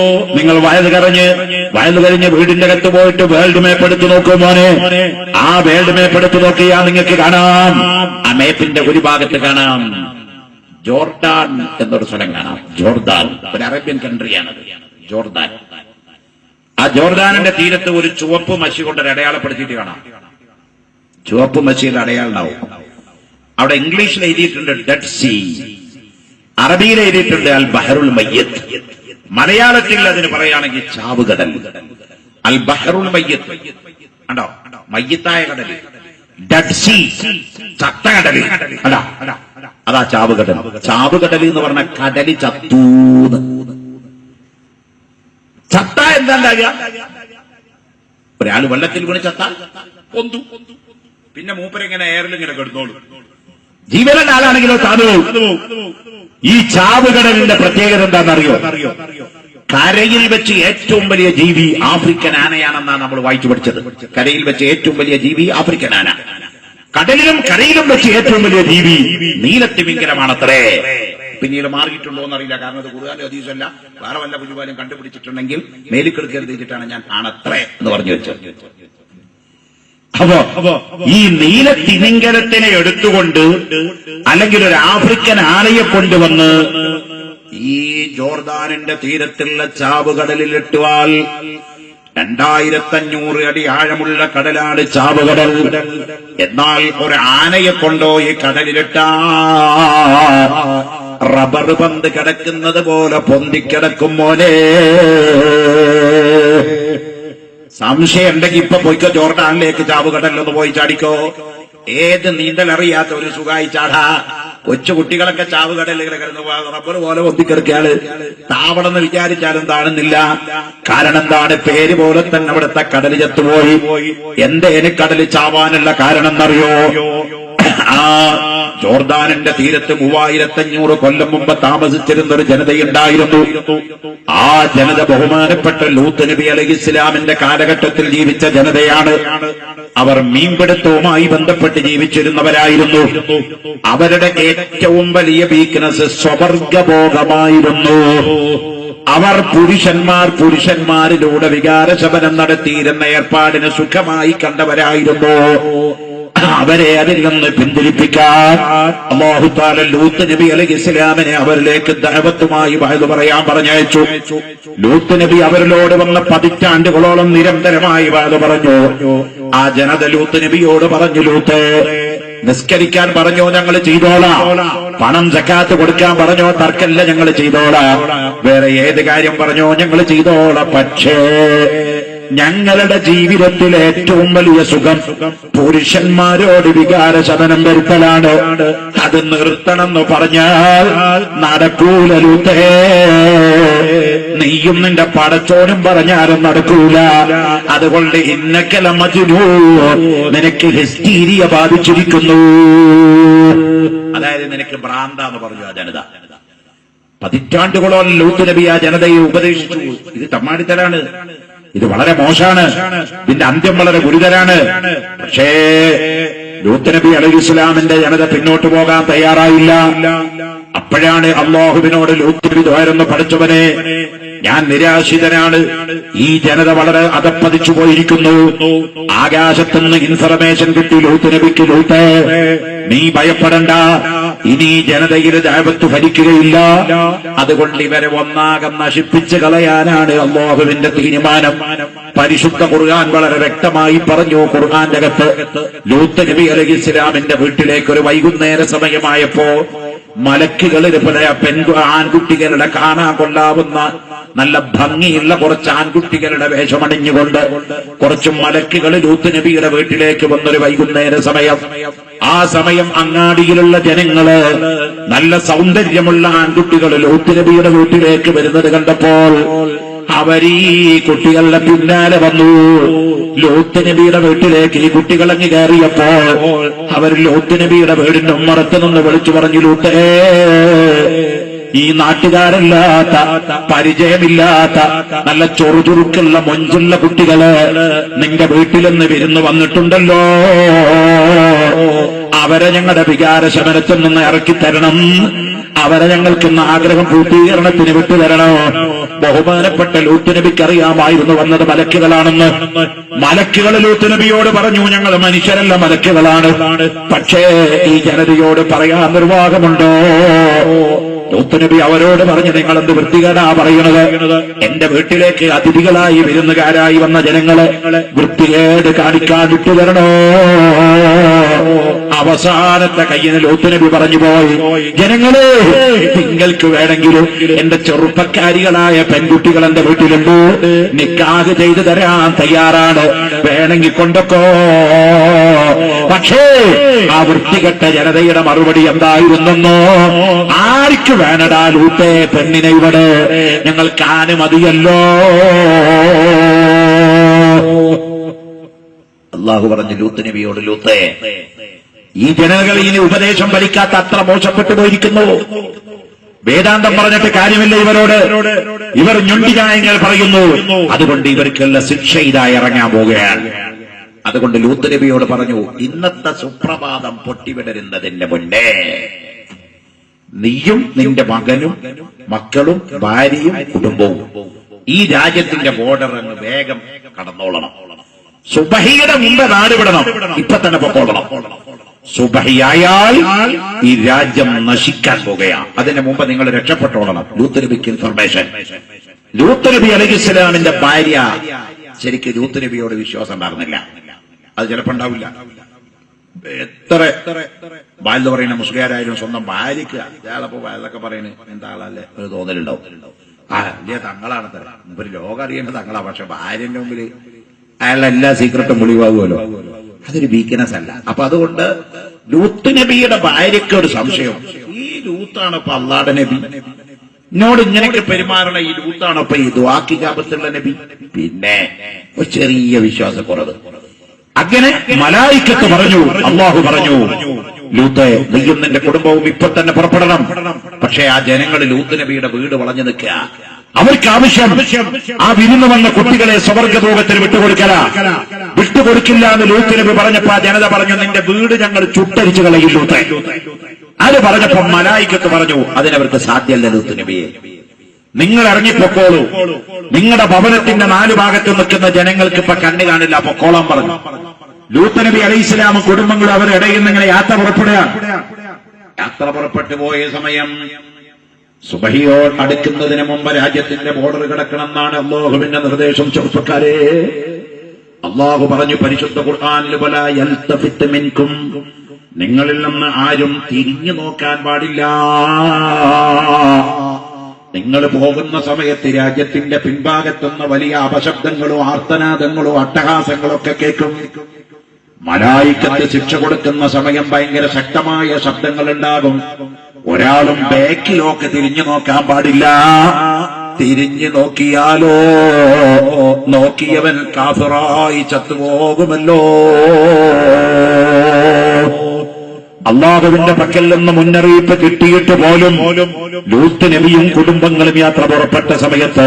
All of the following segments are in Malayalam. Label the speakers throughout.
Speaker 1: നിങ്ങൾ വയത് കറഞ്ഞ് വയത് കഴിഞ്ഞ് വീടിന്റെ അകത്ത് പോയിട്ട് വേൾഡ് മാപ്പ് എടുത്ത് നോക്കൂ മോനെ. ആ വേൾഡ് മാപ്പ് എടുത്ത് നോക്കിയാൽ നിങ്ങൾക്ക് കാണാം. ആ മേപ്പിന്റെ ഒരു ഭാഗത്ത് കാണാം. ജോർദാൻ എന്നൊരു സ്ഥലം കാണാം. ജോർദാൻ ഒരു അറേബ്യൻ കൺട്രിയാണ് ജോർദാൻ. ആ ജോർദാനിന്റെ തീരത്ത് ഒരു ചുവപ്പ് മഷി കൊണ്ട് അടയാളപ്പെടുത്തിയിട്ട് കാണാം. ചുവപ്പ് മഷിയുടെ അടയാളുണ്ടാവും അവിടെ ഇംഗ്ലീഷിൽ എഴുതിയിട്ടുണ്ട് ഡെഡ് സീ അറബിയിൽ എഴുതിയിട്ടുണ്ട് അൽ ബഹറുൽ മയ്യത്ത് മലയാളത്തിൽ അതിന് പറയുകയാണെങ്കിൽ ചാവ് കടൽ അൽ ബഹറുൽ മയ്യത്ത്. കണ്ടോ? മയ്യത്തായ കടൽ ഡെഡ് സീ ചത്ത കടൽ അതാ അതാ ചാവുകടൽ. ചാവുകടൽ എന്ന് പറഞ്ഞ കടൽ ചത്തൂന്ന്. ചത്ത എന്താ ഉണ്ടാകുക? ഒരാൾ വെള്ളത്തിൽ വീണ് ചത്ത കൊന്തു പിന്നെ മൂപ്പരെങ്ങനെ എയറിൽ ഇങ്ങനെ കിടന്നോളൂ. ജീവനുള്ള ആളാണെങ്കിലോ താനോ ഈ ചാവുകടലിന്റെ പ്രത്യേകത എന്താണെന്നറിയോ? കരയിൽ വെച്ച് ഏറ്റവും വലിയ ജീവി ആഫ്രിക്കൻ ആനയാണെന്നാണ് നമ്മൾ വായിച്ചു പഠിച്ചത്. കരയിൽ വെച്ച് ഏറ്റവും വലിയ ജീവി ആഫ്രിക്കൻ ആന. കടലിലും കരയിലും വെച്ച് ഏറ്റവും വലിയ ജീവി നീലത്തിമിങ്കലമാണത്രേ പിന്നീട് മാറിയിട്ടുണ്ടോ എന്നറിയില്ല. കാരണം അത് കൂടുതൽ അതീസല്ല വേറെ വല്ല പുലിപാലും കണ്ടുപിടിച്ചിട്ടുണ്ടെങ്കിൽ മേലിക്കെടുക്കരുത് വെച്ചിട്ടാണ് ഞാൻ ആണത്രേ എന്ന് പറഞ്ഞു വെച്ചത്. അപ്പോ ഈ നീല തിമിംഗലത്തിനെ എടുത്തുകൊണ്ട് അല്ലെങ്കിൽ ഒരു ആഫ്രിക്കൻ ആനയെ കൊണ്ടുവന്ന് ഈ ജോർദാനിന്റെ തീരത്തുള്ള ചാവുകടലിലിട്ടുവാൽ രണ്ടായിരത്തഞ്ഞൂറ് അടി ആഴമുള്ള കടലാണ് ചാവുകടൽ. എന്നാൽ ഒരു ആനയെ കൊണ്ടോ ഈ കടലിലിട്ടാ റബ്ബർ പന്ത് കിടക്കുന്നത് പോലെ പൊന്തിക്കിടക്കും മോനെ. സംശയം ഉണ്ടെങ്കിൽ ഇപ്പൊ പോയിക്കോ ജോർഡാനിലേക്ക് ചാവുകടലൊന്ന് പോയി ചാടിക്കോ. ഏത് നീന്തൽ അറിയാത്ത ഒരു സുഖമായി ചാടാ. കൊച്ചു കുട്ടികളൊക്കെ ചാവുകടലിൽ കിടന്ന് റബ്ബർ പോലെ ഒത്തിക്കിറക്കിയാൾ താവണം എന്ന് വിചാരിച്ചാലും താണുന്നില്ല കാരണം എന്താണ്? പേര് പോലെ തന്നെ അവിടുത്തെ കടൽ ചത്തുപോയി. എന്തേന് കടൽ ചാവാനുള്ള കാരണം എന്നറിയോ? ജോർദാനിന്റെ തീരത്ത് മൂവായിരത്തഞ്ഞൂറ് കൊല്ലം മുമ്പ് താമസിച്ചിരുന്ന ഒരു ജനതയുണ്ടായിരുന്നു. ആ ജനത ബഹുമാനപ്പെട്ട ലൂത്ത് നബി അലഹി ഇസ്ലാമിന്റെ കാലഘട്ടത്തിൽ ജീവിച്ച ജനതയാണ്. അവർ മീൻപിടുത്തവുമായി ബന്ധപ്പെട്ട് ജീവിച്ചിരുന്നവരായിരുന്നു. അവരുടെ ഏറ്റവും വലിയ വീക്ക്നസ് സ്വവർഗബോധമായിരുന്നു അവർ പുരുഷന്മാർ പുരുഷന്മാരിലൂടെ വികാരശമനം നടത്തിയിരുന്ന ഏർപ്പാടിന് സുഖമായി കണ്ടവരായിരുന്നു. അവരെ അതിൽ നിന്ന് പിന്തിരിപ്പിക്കാൻ. അള്ളാഹുത്താല ലൂത്ത് നബി അലൈഹി ഇസ്ലാമിനെ അവരിലേക്ക് ദൈവത്തുമായി വായത് പറയാൻ പറഞ്ഞയച്ചു. ലൂത്ത് നബി അവരിലോട് വന്ന പതിറ്റാണ്ടുകളോളം നിരന്തരമായി വായത് പറഞ്ഞു. ആ ജനത ലൂത്ത് നബിയോട് പറഞ്ഞു ലൂത്ത് നിസ്കരിക്കാൻ പറഞ്ഞോ ഞങ്ങൾ ചെയ്തോളാം. പണം ജക്കാത്ത് കൊടുക്കാൻ പറഞ്ഞോ തർക്കല്ല ഞങ്ങൾ ചെയ്തോളാം. വേറെ ഏത് കാര്യം പറഞ്ഞോ ഞങ്ങൾ ചെയ്തോളാം. പക്ഷേ ഞങ്ങളുടെ ജീവിതത്തിൽ ഏറ്റവും വലിയ സുഖം പുരുഷന്മാരോട് വികാര ശമനം വരുത്തലാണ്. അത് നിർത്തണമെന്ന് പറഞ്ഞാൽ നടക്കൂലൂത്തേ നീയും നിന്റെ പടച്ചോനും പറഞ്ഞാലും നടക്കൂല. അതുകൊണ്ട് ഇന്നക്കല മജുനൂ നിനക്ക് ഹിസ്റ്റീരിയ ബാധിച്ചിരിക്കുന്നു. അതായത് നിനക്ക് ഭ്രാന്ത എന്ന് പറഞ്ഞു ആ ജനത. പതിറ്റാണ്ടുകളോളം ലൂത്ത് നബി ആ ജനതയെ ഉപദേശിച്ചു. ഇത് തമ്മാടിത്തരാണ്. ഇത് വളരെ മോശമാണ്. ഇതിന്റെ അന്ത്യം വളരെ ഗുരുതരാണ്. പക്ഷേ ലൂത്ത് നബി അലൈഹി ഇസ്ലാമിന്റെ ജനത പിന്നോട്ട് പോകാൻ തയ്യാറായില്ല. അപ്പോഴാണ് അള്ളാഹുവിനോട് ലൂത്ത് നബി ദ്വാരെന്ന് പഠിച്ചവനെ ഞാൻ നിരാശിതനാണ്. ഈ ജനത വളരെ അതപ്പതിച്ചു പോയിരിക്കുന്നു. ആകാശത്തുനിന്ന് ഇൻഫർമേഷൻ കിട്ടി ലൂത്ത് നബിക്ക് ലൂത്ത് നീ ഭയപ്പെടണ്ട. ഇനി ജനതയുടെ ദാപത്ത് ഭരിക്കുകയില്ല. അതുകൊണ്ട് ഇവരെ ഒന്നാകം നശിപ്പിച്ച് കളയാനാണ് അള്ളാഹുവിന്റെ തീരുമാനം. പരിശുദ്ധ ഖുർആൻ വളരെ വ്യക്തമായി പറഞ്ഞു. ഖുർആന്റെ അകത്ത് ലൂത്ത് നബി അലഹി ഇസ്ലാമിന്റെ വീട്ടിലേക്ക് ഒരു വൈകുന്നേര സമയമായപ്പോ മലക്കുകളിൽ പെൺകു ആൺകുട്ടികളുടെ കാണാൻ കൊള്ളാവുന്ന നല്ല ഭംഗിയുള്ള കുറച്ച് ആൺകുട്ടികളുടെ വേഷമണിഞ്ഞുകൊണ്ട് കുറച്ച് മലക്കുകൾ ലൂത്ത് നബിയുടെ വീട്ടിലേക്ക് വന്നൊരു വൈകുന്നേര സമയം. ആ സമയം അങ്ങാടിയിലുള്ള ജനങ്ങൾ നല്ല സൗന്ദര്യമുള്ള ആൺകുട്ടികൾ ലൂത്ത് നബിയുടെ വീട്ടിലേക്ക് വരുന്നത് കണ്ടപ്പോൾ അവരീ കുട്ടികളുടെ പിന്നാലെ വന്നു. ലോത്ത് നബിയുടെ വീട്ടിലേക്ക് ഈ കുട്ടികളങ്ങ് കയറിയപ്പോൾ അവർ ലോത്ത് നബിയുടെ വീടിന്റെ ഉമ്മറത്ത് നിന്ന് വിളിച്ചു പറഞ്ഞു ലൂട്ടേ ഈ നാട്ടുകാരല്ലാത്ത പരിചയമില്ലാത്ത നല്ല ചൊറുചുറുക്കുള്ള മൊഞ്ചുള്ള കുട്ടികൾ നിന്റെ വീട്ടിൽ വീട്ടിലൊന്ന് വിരുന്ന് വന്നിട്ടുണ്ടല്ലോ. അവരെ ഞങ്ങളുടെ വികാര ശമനത്തിൽ നിന്ന് ഇറക്കി തരണം അവരെ ഞങ്ങൾക്കിന്ന് ആഗ്രഹം പൂർത്തീകരണത്തിന് വിട്ടുതരണോ? ബഹുമാനപ്പെട്ട ലൂത്ത് നബിക്ക് അറിയാമായിരുന്നു വന്നത് മലക്കുകളാണെന്ന്. മലക്കുകൾ ലൂത്ത് നബിയോട് പറഞ്ഞു ഞങ്ങൾ മനുഷ്യരല്ല മലക്കുകളാണ്. പക്ഷേ ഈ ജനതയോട് പറയാൻ നിർവാഹമുണ്ടോ? ലൂത്ത് നബി അവരോട് പറഞ്ഞു നിങ്ങൾ എന്ത് വൃത്തികേടാ പറയുന്നത്? എന്റെ വീട്ടിലേക്ക് അതിഥികളായി വിരുന്നുകാരായി വന്ന ജനങ്ങളെ വൃത്തികേട് കാണിക്കാൻ വിട്ടുതരണോ? അവസാനത്തെ കയ്യിൽ ലൂത്ത് നബി പറഞ്ഞു പോയി. ജനങ്ങളെ നിങ്ങൾക്ക് വേണമെങ്കിലും എന്റെ ചെറുപ്പക്കാരികളായ പെൺകുട്ടികൾ എന്റെ വീട്ടിലുണ്ട്. നിക്കാഹ് ചെയ്തു തരാൻ തയ്യാറാണ്. വേണമെങ്കിൽ കൊണ്ടൊക്കോ. പക്ഷേ ആ വൃത്തികെട്ട ജനതയുടെ മറുപടി എന്തായിരുന്നെന്നോ? ആർക്ക് വേണടാ ലൂത്തെ പെണ്ണിനെ ഇവിടെ? ഞങ്ങൾ കാന് മതിയല്ലോ. അള്ളാഹു പറഞ്ഞു ലൂത്ത് നബിയോട് ലൂത്തേ ഈ ജനതകൾ ഇനി ഉപദേശം വലിക്കാത്ത അത്ര മോശപ്പെട്ടു പോയിരിക്കുന്നു. വേദാന്തം പറഞ്ഞിട്ട് കാര്യമില്ല ഇവരോട്. ഇവർ ഞുണ്ടിനായങ്ങൾ പറയുന്നു അതുകൊണ്ട് ഇവർക്കുള്ള ശിക്ഷ ഇതായി ഇറങ്ങാൻ പോകുകയാണ് അതുകൊണ്ട് ലൂത്ത് നബിയോട് പറഞ്ഞു ഇന്നത്തെ സുപ്രഭാതം പൊട്ടിവിടരുന്നതിന്റെ മുന്നേ നീയും നിന്റെ മകനും മക്കളും ഭാര്യയും കുടുംബവും ഈ രാജ്യത്തിന്റെ ബോർഡർ അങ്ങ് വേഗം കടന്നോളണം. സുബഹിയുടെ മുമ്പ് നാടുവിടണം ഇപ്പൊ തന്നെ പൊക്കോളണം. സുബഹിയായാൽ ഈ രാജ്യം നശിക്കാൻ പോകുകയാണ് അതിന് മുമ്പ് നിങ്ങൾ രക്ഷപ്പെട്ടോളണം. ലൂത്തരബിക്ക് ഇൻഫർമേഷൻ ലൂത്തരബി അലഹിസ്ലാമിന്റെ ഭാര്യ ശരിക്ക് ലൂത്തരബിയോട് വിശ്വാസം ഉണ്ടായിരുന്നില്ല അത് ചിലപ്പോ ഉണ്ടാവില്ല. എത്ര ബാലെന്ന് പറയുന്ന മുസ്ലിയാരായാലും സ്വന്തം ഭാര്യക്ക് അയാളപ്പോ അതൊക്കെ പറയുന്നത് എന്താ ആളല്ലേ? ഒരു തോന്നലുണ്ടാവും. ആ തങ്ങളാണ് തരാം ഒരു ലോകം അറിയേണ്ടത് തങ്ങളാ. പക്ഷെ ഭാര്യന്റെ മുമ്പിൽ അയാളുടെ എല്ലാ സീക്രട്ടും വെളിവാകുമല്ലോ അതൊരു വീക്ക്നെസ് അല്ല. അപ്പൊ അതുകൊണ്ട് ലൂത്ത് നബിയുടെ ഭാര്യയ്ക്ക് ഒരു സംശയം. ഈ ലൂത്താണ് ഇപ്പൊ അള്ളാടെ നബി. എന്നോട് ഇങ്ങനെയൊക്കെ പെരുമാറണ ഈ ലൂത്താണ് ഇപ്പൊ ഈ ദുവാക്കി ജാപത്തുള്ള നബി. പിന്നെ ഒരു ചെറിയ വിശ്വാസക്കുറവ്. അങ്ങനെ മലായിക്കത്ത് പറഞ്ഞു അള്ളാഹു പറഞ്ഞു ലൂത്ത് നീയും നിന്റെ കുടുംബവും ഇപ്പൊ തന്നെ പുറപ്പെടണം. പക്ഷേ ആ ജനങ്ങൾ ലൂത്ത് നബിയുടെ വീട് വളഞ്ഞു നിൽക്കുക. അവർക്ക് ആവശ്യം ആ വിരുന്ന് വന്ന കുട്ടികളെ സ്വർഗഭോഗത്തിന് വിട്ടുകൊടുക്കല. വിട്ടുകൊടുക്കില്ല എന്ന് ലൂത്ത് നബി പറഞ്ഞപ്പോ ജനത പറഞ്ഞു നിന്റെ വീട് ഞങ്ങൾ ചുട്ടരിച്ചു കളയും ലൂത്ത്. അത് പറഞ്ഞപ്പോ മലായിക്കത്ത് പറഞ്ഞു അതിനവർക്ക് സാധ്യമല്ല ലൂത്ത് നബിയെ. നിങ്ങൾ ഇറങ്ങിപ്പൊക്കോളൂ. നിങ്ങളുടെ ഭവനത്തിന്റെ നാലു ഭാഗത്ത് നിൽക്കുന്ന ജനങ്ങൾക്ക് ഇപ്പൊ കണ്ണു കാണില്ല. പൊക്കോളാൻ പറഞ്ഞു. ലൂത്ത് നബി അലൈഹി ഇസ്ലാമും കുടുംബങ്ങളും അവരുടെ ഇടയിൽ യാത്ര പുറപ്പെടുകയാണ്. യാത്ര പുറപ്പെട്ടു പോയ സമയം സുബഹിയോ അടുക്കുന്നതിന് മുമ്പ് രാജ്യത്തിന്റെ ബോർഡർ കിടക്കണം എന്നാണ് അള്ളാഹുവിന്റെ നിർദ്ദേശം ചെറുപ്പക്കാരെ. അള്ളാഹു പറഞ്ഞു പരിശുദ്ധ ഖുർആാനിൽ മിൻകും. നിങ്ങളിൽ നിന്ന് ആരും തിരിഞ്ഞു നോക്കാൻ പാടില്ല. നിങ്ങൾ പോകുന്ന സമയത്ത് രാജ്യത്തിന്റെ പിൻഭാഗത്തുനിന്ന് വലിയ അപശബ്ദങ്ങളോ ആർത്തനാദങ്ങളോ അട്ടഹാസങ്ങളോ ഒക്കെ കേൾക്കും. മലായിക്കത്ത് ശിക്ഷ കൊടുക്കുന്ന സമയം ഭയങ്കര ശക്തമായ ശബ്ദങ്ങൾ ഉണ്ടാകും. ഒരാളും ബാക്കിലോക്ക് തിരിഞ്ഞു നോക്കാൻ പാടില്ല. തിരിഞ്ഞു നോക്കിയാലോ? നോക്കിയവൻ കാഫിറായി ചത്തുപോകുമല്ലോ. അള്ളാഹുവിന്റെ പക്കൽ നിന്ന് മുന്നറിയിപ്പ് കിട്ടിയിട്ട് പോലും ലൂത്ത് നബിയും കുടുംബങ്ങളും യാത്ര പുറപ്പെട്ട സമയത്ത്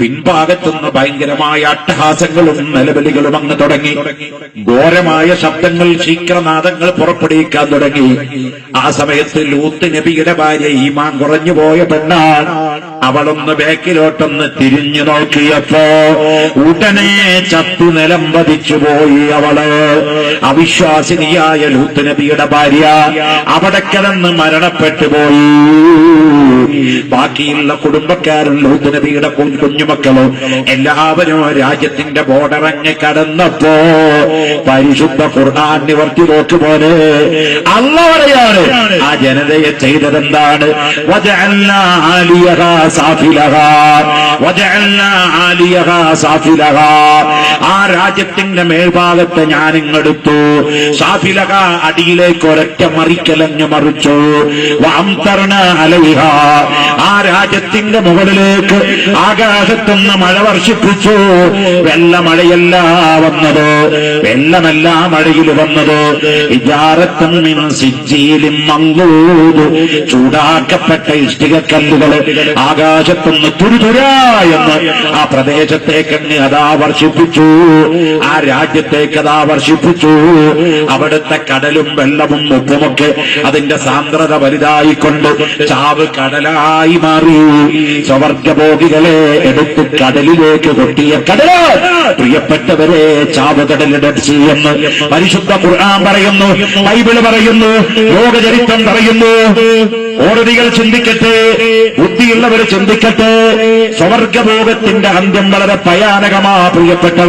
Speaker 1: പിൻഭാഗത്തുനിന്ന് ഭയങ്കരമായ അട്ടഹാസങ്ങളും നിലവിളികളും അങ്ങ് തുടങ്ങി. ഘോരമായ ശബ്ദങ്ങൾ ശീക്രനാദങ്ങൾ പുറപ്പെടുവിക്കാൻ തുടങ്ങി. ആ സമയത്ത് ലൂത്ത് നബിയുടെ ഭാര്യ ഈമാൻ കുറഞ്ഞു പോയ പെണ്ണാണ്. അവളൊന്ന് ബാക്കിലോട്ടൊന്ന് തിരിഞ്ഞു നോക്കിയപ്പോ ഉടനെ ചത്തു നിലം പതിച്ചു പോയി അവൾ. അവിശ്വാസിനിയായ ലൂത്ത് നബിയുടെ ഭാര്യ അവിടെ കിടന്ന് മരണപ്പെട്ടു പോയി. ബാക്കിയുള്ള കുടുംബക്കാരും ലൂത്ത് നബിയുടെ കുഞ്ഞുമക്കളും എല്ലാവരും രാജ്യത്തിന്റെ ബോർഡറങ്ങി കടന്നപ്പോ പരിശുദ്ധ ഖുർആൻ നിവർത്തി നോക്കുപോലെ അല്ല പറയാണ് ആ ജനതയെ ചെയ്തതെന്താണ്? സാഫിലഹാ ആലിയഹാ സാഫിലഹാ. ആ രാജ്യത്തിന്റെ മേൽഭാഗത്തെ ഞാൻ ഇങ്ങെടുത്തു സാഫിലഹ അടിയിലേക്ക് ഒരൊറ്റ മറിക്കലഞ്ഞു മറിച്ചു. വാംതർണ അലൈഹ ആ രാജ്യത്തിന്റെ മുകളിലേക്ക് ആകാശത്തുനിന്ന് മഴ വർഷിപ്പിച്ചു. വെള്ളമഴയല്ല വന്നത്. വെള്ളമല്ല മഴയിൽ വന്നത്. വിചാരത്തും സിജ്ജിയിലും മങ്കൂത് ചൂടാക്കപ്പെട്ട ഇഷ്ടിക കല്ലുകൾ ആകാശത്തുനിന്ന് തുരുതുരാ എന്ന് ആ പ്രദേശത്തേക്ക് അതാ വർഷിപ്പിച്ചു. ആ രാജ്യത്തേക്ക് അതാ വർഷിപ്പിച്ചു. അവിടുത്തെ കടലും വെള്ളവും മുപ്പുമൊക്കെ അതിന്റെ സാന്ദ്രത വലുതായിക്കൊണ്ട് ചാവ് കടലായി മാറി. സ്വവർഗഭോഗികളെ എടുത്ത് കടലിലേക്ക് കൊട്ടിയ കടൽ പ്രിയപ്പെട്ടവരെ ചാവ് കടലിടച്ച് എന്ന് പരിശുദ്ധ ഖുർആൻ പറയുന്നു ബൈബിൾ പറയുന്നു ലോകചരിത്രം പറയുന്നു. കോടതികൾ ചിന്തിക്കട്ടെ ബുദ്ധിയുള്ളവർ ചിന്തിക്കട്ടെ സ്വർഗഭോഗത്തിന്റെ അന്ത്യം വളരെ ഭയാനകമാ പ്രിയപ്പെട്ട